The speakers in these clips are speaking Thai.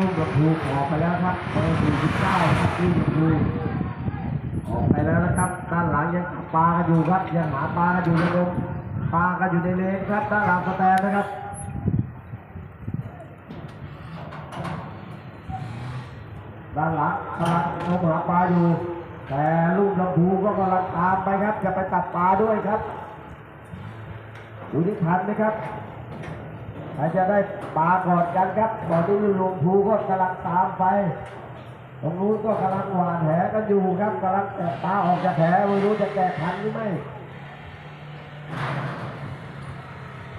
ต้มกระพูออกไปแล้วครับเบอร์สี่สิบเก้าครับต้มกระพูออกไปแล้วนะครับด้านหลังยังปลากันอยู่ครับยังหาปลากันอยู่ในลงปลากันอยู่ในเลนครับด้านหลังสแตนนะครับด้านหลังกำลังลงหาปลาอยู่ แต่ลูกลำพูก็กำลังตามไปครับจะไปตัดปลาด้วยครับดูที่ทันไหมครับ ใครจะได้ปลาก่อนกันครับก่อนที่ลูกลำพูก็กำลังตามไป ตรงนู้นก็กำลังหวานแหกันอยู่ครับกำลังแกะปลาออกจากแหไม่รู้จะแกะทันหรือไม่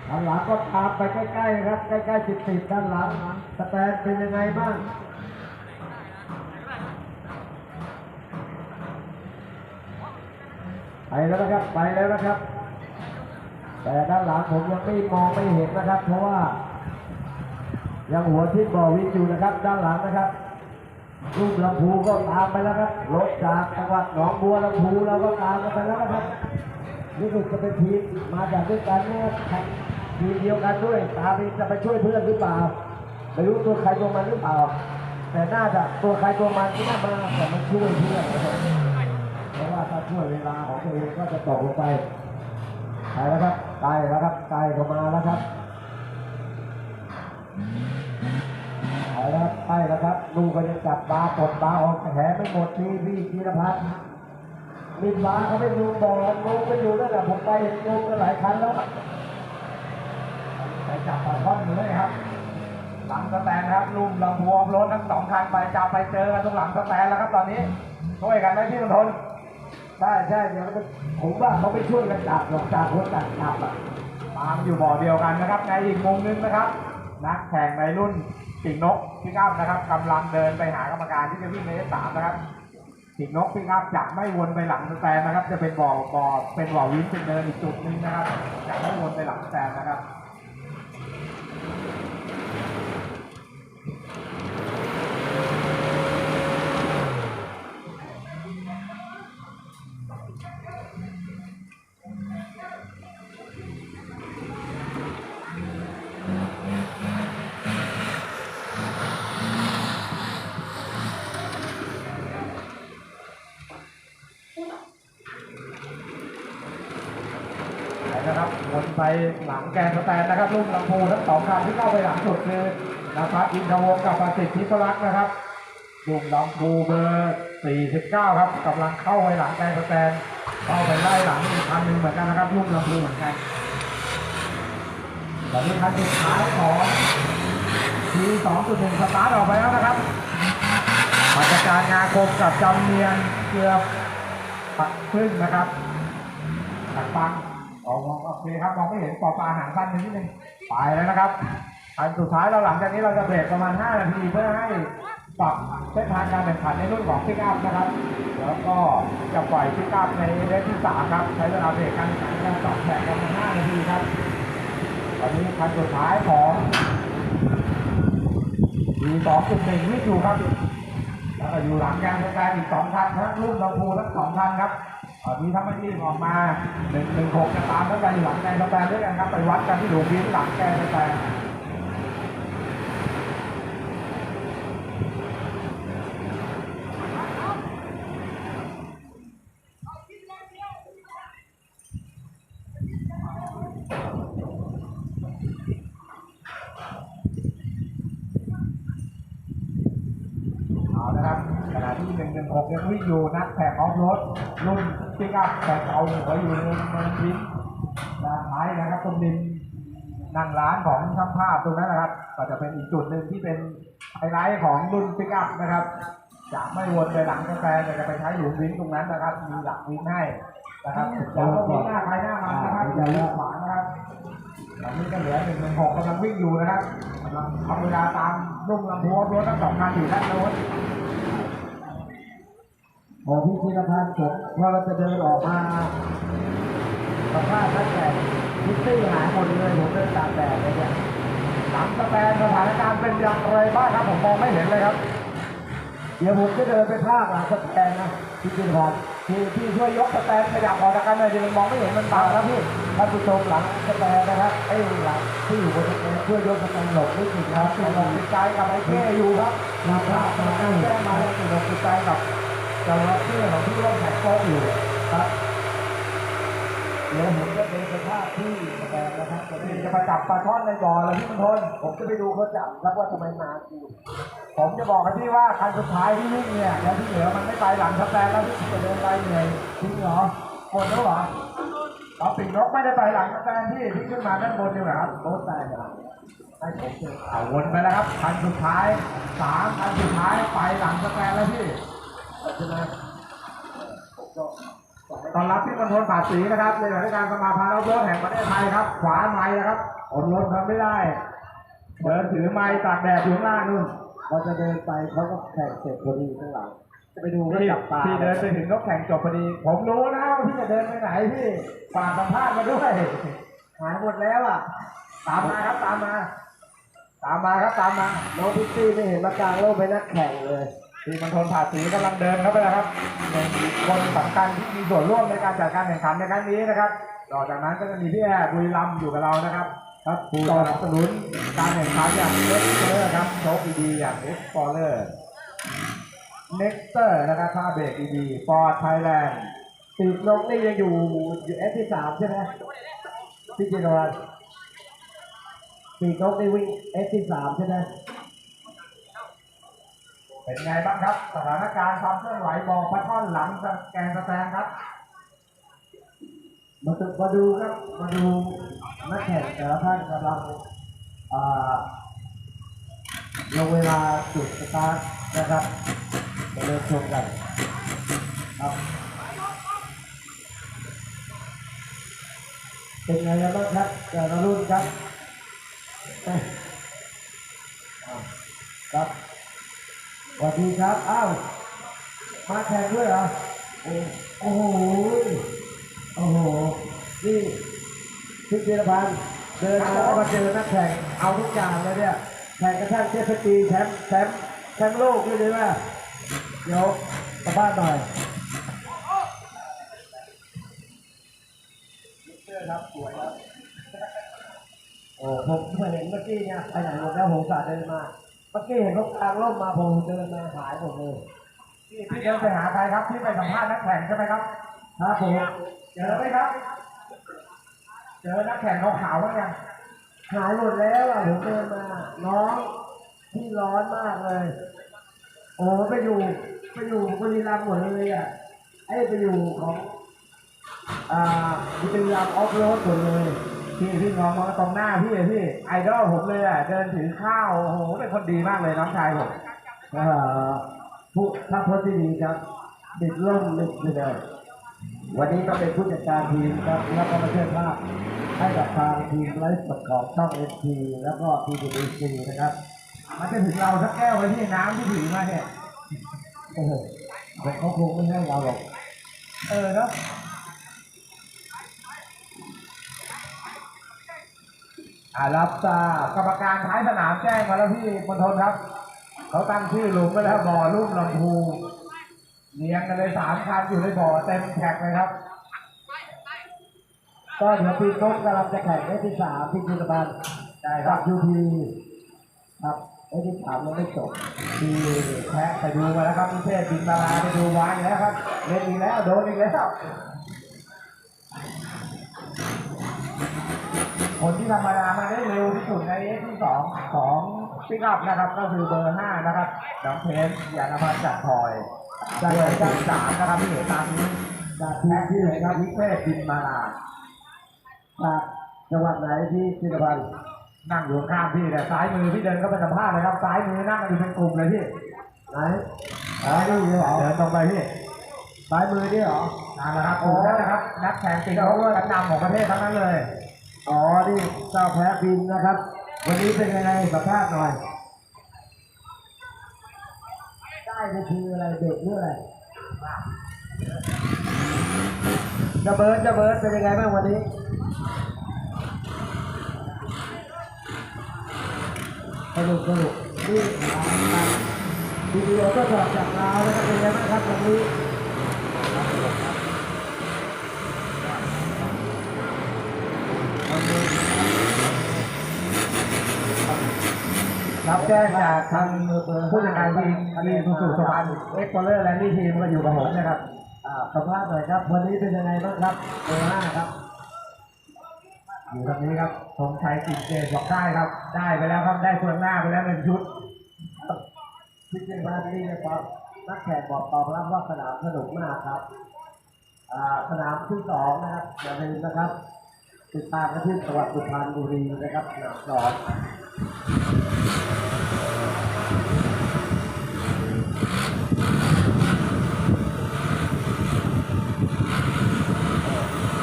ด้านหลังก็ตามไปใกล้ๆครับ ใกล้ๆติดๆด้านหลังสแตนเป็นยังไงบ้างไปแล้วนะครับ ไปแล้วนะครับ แต่ด้านหลังผมยังไม่มองไม่เห็นนะครับ เพราะว่า ยังหัวทิ่บ่อวินอยู่นะครับ ด้านหลังนะครับลูกลำพูก็ตามไปแล้วครับรถจากจังหวัดหนองบัวลำพูเราก็ตามกันไปแล้วนะครับนี่คือจะเป็นทีมมาจากด้วยกันเนะครับแข่งทีมเดียวกันด้วยตามไปจะไปช่วยเพื่อนหรือเปล่าไม่รู้ตัวใครตัวมันหรือเปล่า แต่น่าจะตัวใครตัวมันที่น่ามาแต่มันช่วยเพื่อนเพราะว่าถ้าช่วยเวลาของตัวเองก็จะตกลงไปไปแล้วครับ ไกลแล้วครับไกลเข้ามาแล้วครับไปแล้วใกล้แล้วครับลูกก็ยังจับปลาปลดปลาออกแหไม่หมดนี่พี่ธีรพัฒน์มินฟ้าเขาไม่ดูบอลลูกไปอยู่นั่นแหละผมไปเห็นลูกกันหลายครั้งแล้วไปจับปลาท่อนอยู่เลยครับ หลังสแตนครับลุ่มลำพวงรถทั้งสองคันไปจะไปเจอกันตรงหลังสแตนแล้วครับตอนนี้ช่วยกันไหมพี่มณฑล ใช่ใช่เดี๋ยวมันผมว่าเขาไม่ช่วยกันจับหรอกจับคนจับจับอะตามอยู่บ่อเดียวกันนะครับ ในอีกมุมนึงนะครับ นักแข่งในรุ่นปีกนกพิกอัพนะครับกำลังเดินไปหากรรมการที่จะวิ่งในสามนะครับปีกนกพิกอัพจะไม่วนไปหลังสแตนนะครับ จะเป็นบ่อบ่อเป็นบ่อวินเป็นเดินอีกจุดหนึงนะครับจะไม่วนไปหลังสแตนนะครับ ไปหลังแกนสแตนนะครับรุ่นลำพูทั้งสองคันที่เข้าไปหลังสุดคือนภัสอินทวงกับประสิทธิพลักษ์นะครับรุ่นลำพูเบอร์ 49 ครับกำลังเข้าไปหลังแกนสแตนเข้าไปไล่หลังอีกคันหนึ่งเหมือนกันนะครับรุ่นลำพูเหมือนกันตอนนี้คันสุดท้ายของที2.1สตาร์ทออกไปแล้วนะครับปัจการงาคมกับจำเนียนเกือบปักครึ่งนะครับตัดฟัง ออกมองโอเคครับมองไม่เห็นปอปลาหางสั้นนิดนึงไปแล้วนะครับอันสุดท้ายเราหลังจากนี้เราจะเบรกประมาณ 5 นาทีเพื่อให้ปรับเส้นทางการแข่งขันในรุ่นของพิกอัพนะครับ แล้วก็จะปล่อยพิกอัพในเลสที่3ครับ ใช้เวลาเบรกการแข่งขันการสอบแข่งประมาณ5นาทีครับตอนนี้คันสุดท้ายของมี2.1วิ่งอยู่ครับแล้วก็อยู่หลังยางสแตนอีกสองคันทั้งรุ่นลำพูทั้งสองคันครับ ตอนนี้ถ้าไม่รีบออกมาหนึ่งหนึ่งหกจะตามแล้วกันอยู่หลังแกนสแตนด้วยกันครับ ไปวัดกันที่หลุมวินหลังแกนสแตนเอานะครับขณะที่หนึ่งหนึ่งหกยังวิ่งอยู่นักแข่งออฟโรดรุ่น ปิกอัพแต่เก่าหัวอยู่ในมืองวินด้านท้ายนะครับตรงดินนั่งร้านของช่างภาพตรงนั้นนะครับ ก็จะเป็นอีกจุดหนึ่งที่เป็นไฮไลท์ของรุ่นปิกอัพนะครับจะไม่วนไปหลังกาแฟแต่จะไปใช้หลุมวินตรงนั้นนะครับ มีหลักวินให้นะครับแล้วก็มีหน้าใครหน้ามันนะครับอย่าลืมขวางนะครับตอนนี้ก็เหลือหนึ่งหนึ่งหกกำลังวิ่งอยู่นะครับกำลังทำเวลาตามรุ่มลำโพงรถทั้งสองคันอยู่ด้านโน้น พอพี่ธีรพัฒน์จบว่าเราจะเดินออกมาสภาพนักแข่งพิตตี้หายหมดเลยผมเดินตากแดดเลยเนี่ยหลังสแตนสถานการณ์เป็นอย่างไรบ้างครับผมมองไม่เห็นเลยครับ เดี๋ยวผมจะเดินไปภาคหลังสแตนนะพี่ธีรพัฒน์พี่พี่ช่วยยกสแตนขยับออกจากกันหน่อยดิมันมองไม่เห็นมันบังแล้วพี่ท่านผู้ชมหลังสแตนนะครับไอ้หลังที่อยู่บนสแตนเพื่อยกสแตนหลบนิดหนึ่งครับติดอกติดใจกับไอ้เท่อยู่ครับครับครับคมาแก้มาติดใจกับ เจ้าเชื่อของที่ร่วมแข่งโต๊ะอยู่ครับเดี๋ยวผมจะเป็นสภาพที่สแตนนะครับตอนนี่นี้จะมาจับปลาช่อนในบ่อแล้วพี่มณฑลผมจะไปดูเขาจับครับว่าทำไมนาอยู่ผมจะบอกกับพี่ว่าคันสุดท้ายที่วิ่งเนี่ยแล้วที่เหลือมันไม่ไปหลังสแตนแล้วที่จะเดินไปเหนื่อยจริงเหรอหมดแล้วเหรอเอาปีกนกไม่ได้ไปหลังสแตนที่ที่ขึ้นมาด้านบนนี่เหรอครับโต๊ะแตกอะให้ผมเจอเอาวนไปแล้วครับคันสุดท้ายสามคันสุดท้ายไปหลังสแตนแล้วพี่ ใช่ไหมผมก็ตอนรับที่มณฑลป่าศรีนะครับในราชการสมาพันธ์เราเบิร์แห่งประเทศไทยครับ ขวาไม้นะครับอดรนทำไม่ได้ เดินถือไม้ตากแดดอยู่ข้างล่างนู่นเราจะเดินไปเขาก็แข่งเสร็จพอดีข้างหลังจะไปดูก็พี่จับปลาพี่เดินไปถึงนกแข่งจบพอดี ผมรู้นะว่าพี่จะเดินไปไหนพี่ฝากสัมภาษณ์มาด้วยหายหมดแล้วอะ ตามมาครับตามมา ตามมาครับตามมาน้องพิตตี้ไม่เห็นมากลางโลกไปนักแข่งเลย ทีมมณฑลผาสีกำลังเดินเข้าไปแล้วครับเป็นคนสำคัญที่มีส่วนร่วมในการจัดการแข่งขันในครั้งนี้นะครับ ต่อจากนั้นก็จะมีพี่แอร์บุรีรัมย์อยู่กับเรานะครับครับผู้สนับสนุนการแข่งขันอย่างเอ็กเตอร์ครับโชคดีๆอย่างเอ็กฟอร์เลอร์เน็กเตอร์นะครับท่าเบรกดีๆฟอร์ดไทยแลนด์ปีกนกนี่ยังอยู่อยู่เอสที่สามใช่ไหมพี่จิรวัตรปีกนกนี่วิ่งเอสที่สามใช่ไหม เป็นไงบ้างครับ สถานการณ์ความเคลื่อนไหวบอกพัดท่อนหลังแกนสแตนครับ มาดูมาดูครับ มาดูนักแข่งแต่ละท่านกำลังอ่าลงเวลาจุดสตาร์ทนะครับมาเริ่มชมกันครับเป็นไงกันบ้างครับแต่ละรุ่นครับครับ วัสดีครับ อ้าว มาแข่งด้วยเหรอ โอ้โอ้โหโอ้โห นี่พี่ธีรพันธ์เดินมาแล้วมาเจอนักแข่ง เอาทุกอย่างเลยเนี่ย แข่งกระทั่งเจสกีแชมป์แชมป์แชมป์โลกด้วยเลยว่าเดี๋ยวกลับบ้านหน่อยเสื้อครับสวยครับ โอ้ผมเพิ่งเห็นเมื่อกี้เนี่ยไปไหนหมดแล้วผมสาดเดินมา เมื่อกี้เห็นเขากลางร่มมาผมเดินมาหายหมดเลยพี่พี่เดินไปหาใครครับพี่ไปสัมภาษณ์นักแข่งใช่ไหมครับครับผมเจอไหมครับ เจอนักแข่งขาวๆมั้งยังหายหมดแล้วอะผมเดินมาน้องที่ร้อนมากเลย โอ้ไปอยู่ไปอยู่บุรีรัมย์หมดเลยอะไอ้ไปอยู่ของอ่าบุรีรัมย์ออฟโรดหมดเลย พี่พี่น้องมาตรงหน้าพี่เลยพี่ไอดอลผมเลยอะเดินถือข้าวโอ้โหเป็นคนดีมากเลยน้องชายผมเอ่อผู้ถ้าโพสต์ที่ดีครับติดร่มลึกเลยวันนี้ก็เป็นผู้จัดการทีมครับแล้วก็มาเชิญภาพให้กับทางทีมไลฟ์สดของช่องเอ็นทีแล้วก็ทีดีดีซีนะครับมันจะถึงเราสักแก้วไว้ที่น้ำที่ถือมาเนี่ยโอ้โหเขาคงไม่ให้เราหรอกเออเนาะ อ่ารับทราบกรรมการท้ายสนามแจ้งมาแล้วพี่มณฑลครับ เขาตั้งชื่อหลุมไว้แล้วบ่อลุ่มลำพูเลี้ยงกันเลยสามคันอยู่ในบ่อเต็มแท็กเลยครับก็เดี๋ยวปีนกกำลังจะแข่งเอที่สามที่จุลบันได้คกัรับบยูพีครับเอที่สามยังไม่จบที่แพ้ไปดูมาแล้วครับพิเศษบินมาลาไปดูวางอีกแล้วครับเล่นอีกแล้วโดนอีกแล้ว คนที่ธรรมดามาได้เร็วที่สุดในเอที่สองของปิกอัพนะครับ ก็คือเบอร์ห้านะครับน้องเพชรยานพัฒน์จัดทอยจากรายการสามนะครับที่เหลือตามนี้จากทีแพ้มที่ที่ไหไหนนคครัรับบพิเศษบินมาลาจากจังหวัดไหนที่จุลบันนั่งอยู่ข้างพี่เนี่ยซ้ายมือพี่เดินเข้าไปสัมภาษณ์เลยครับซ้ายมือนั่งกันอยู่เป็นกลุ่มเลยพี่ไหนไหนดูอยู่เหรอเดินตรงไปพี่ซ้ายมือนี่เหรอนั่นแหละครับโอ้นั่นนะครับนักแข่งติดรถกันนำของประเทศทั้งนั้นเลย อ๋อ นี่เจ้าแพ้บินนะครับ วันนี้เป็นยังไงสัมภาษณ์หน่อย ได้ก็คืออะไรเด็กหรืออะไรจะเบิร์ดจะเบิร์ดเป็นยังไงบ้างวันนี้สนุกสนุกนี่อ่าวิดีโอก็ถอดจากลาวนะครับเป็นยังไงบ้างครับวันนี้ รับแจ้งจากทางผู้จัดการทีมทีมสุสวรรณเอ็กซ์พอลเลอร์แลนดี้ทีมก็อยู่กับผมนะครับสภาษณ์หน่อยครับ วันนี้เป็นยังไงบ้างครับเบอร์ห้าครับ อยู่ตรงนี้ครับธงชัยสิงเกตบอกได้ครับ ได้ไปแล้วครับ ได้เฟืองหน้าไปแล้วหนึ่งชุดที่จริงวันนี้นะครับ นักแข่งบอกตอบรับว่าสนามสนุกมากครับสนามที่สองนะครับอย่าลืมนะครับ ติดตามกันที่จังหวัดสุพรรณบุรีนะครับสนามสอง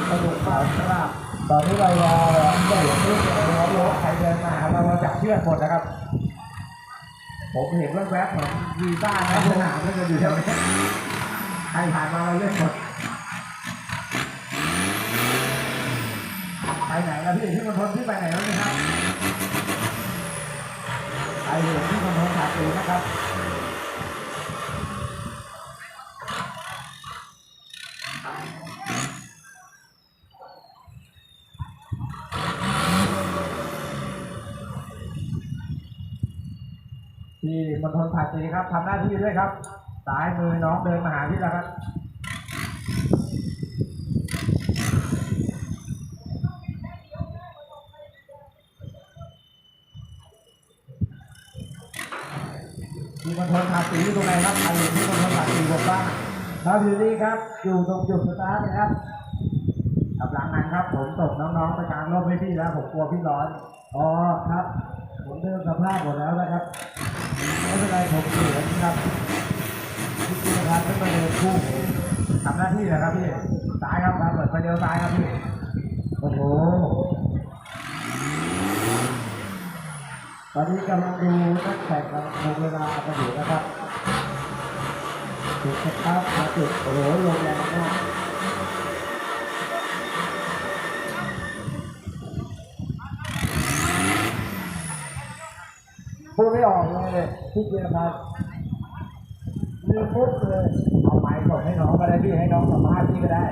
สนุกมากครับตอนนี้เรารอเจ้าหลวงลูกเรารอใครเดินมาเราเราจับเชือกหมดนะครับ ผมเห็นแวบๆเหมือนวีซ่าในสนามก็จะอยู่แถวนี้ใครผ่านมาเราเล่นหมดไปไหนแล้วพี่ที่มันทนที่ไปไหนแล้วนี่ครับ ไปอยู่ที่มันทนขาดตูนะครับที่มณฑลผาสีครับทำหน้าที่ด้วยครับซ้ายมือน้องเดินมาหาพี่แล้วครับ ที่มณฑลผาสีอยู่ตรงไหนครับใครอยู่ที่มณฑลผาสีบอกบ้างครับอยู่นี่ครับ อยู่ตรงจุดสตาร์ทนะครับกำลังนั้นครับ ผมส่งน้องๆไปกลางร่มให้พี่แล้วผมกลัวพี่ร้อน อ๋อครับ ผมเดินสภาษณ์หมดแล้วนะครับ ไม่เป็นไรผมเขียครับที่จริงนะครับไม่มาเดินคู่ผมทำหน้าที่เลยครับพี่ซ้ายครับครับเปิดไฟเลี้ยวซ้ายครับพี่ โอ้โห ตอนนี้กำลังดูนักแข่งกำลังลงเวลากันอยู่นะครับ ดสภาร์ทมาจุดโอ้โหลงแรงมากพูดไม่ออกเลยที่เกียร์ครับมีพุดเลยเอาไม้ส่งให้น้องก็ได้พี่ให้น้องสัมภาษณ์พี่ก็ได้